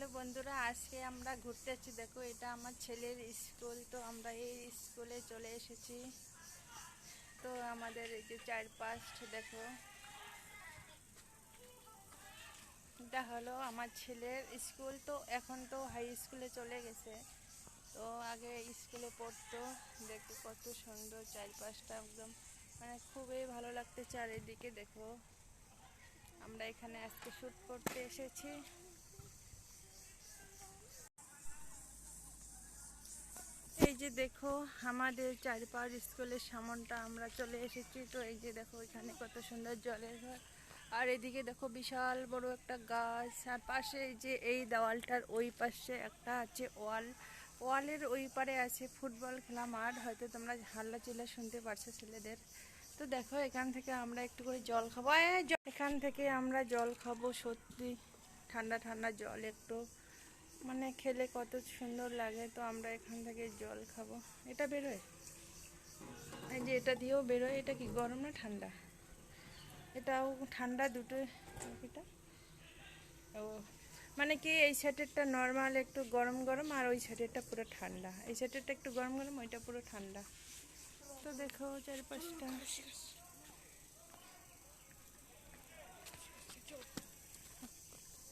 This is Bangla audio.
হ্যালো বন্ধুরা আজকে আমরা ঘুরতে যাচ্ছি। দেখো, এটা আমার ছেলের স্কুল, তো আমরা এই স্কুলে চলে এসেছি। তো আমাদের এই যে চারপাশ, দেখো। এটা হলো আমার ছেলের স্কুল, তো এখন তো হাই স্কুলে চলে গেছে। তো আগে স্কুলে পড়তো, দেখো কত সুন্দর চারপাশটা একদম। মানে খুবই ভালো লাগতে চারিদিকে দেখো, আমরা এখানে আজকে শ্যুট করতে এসেছি। দেখো, আমাদের চারপাশ স্কুলের সামনটা আমরা চলে এসেছি। তো এই যে দেখো, এখানে কত সুন্দর জলের ঘর। আর এদিকে দেখো, বিশাল বড় একটা গাছ। আর পাশে যে এই দেওয়ালটার ওই পাশে একটা আছে ওয়াল। ওয়ালের ওই পারে আছে ফুটবল খেলা মাঠ। হয়তো তোমরা হাল্লা চিল্লা শুনতে পারছ ছেলেদের। তো দেখো, এখান থেকে আমরা একটু করে জল খাব। এখান থেকে আমরা জল খাব সত্যি। ঠান্ডা ঠান্ডা জল একটু। মানে খেলে কত সুন্দর লাগে, তো আমরা এখান থেকে জল খাব। এটা বেরোয়? এই যে এটা দিয়েও বেরোয়, এটা কি গরম না ঠান্ডা? এটাও ঠান্ডা দুটো এটা ও মানে কি এই স্যাটেরটা নর্মাল একটু গরম গরম আর ওই স্যাটেরটা পুরো ঠান্ডা? এই স্যাটেরটা একটু গরম গরম, ওইটা পুরো ঠান্ডা। তো দেখো চারপাশটা।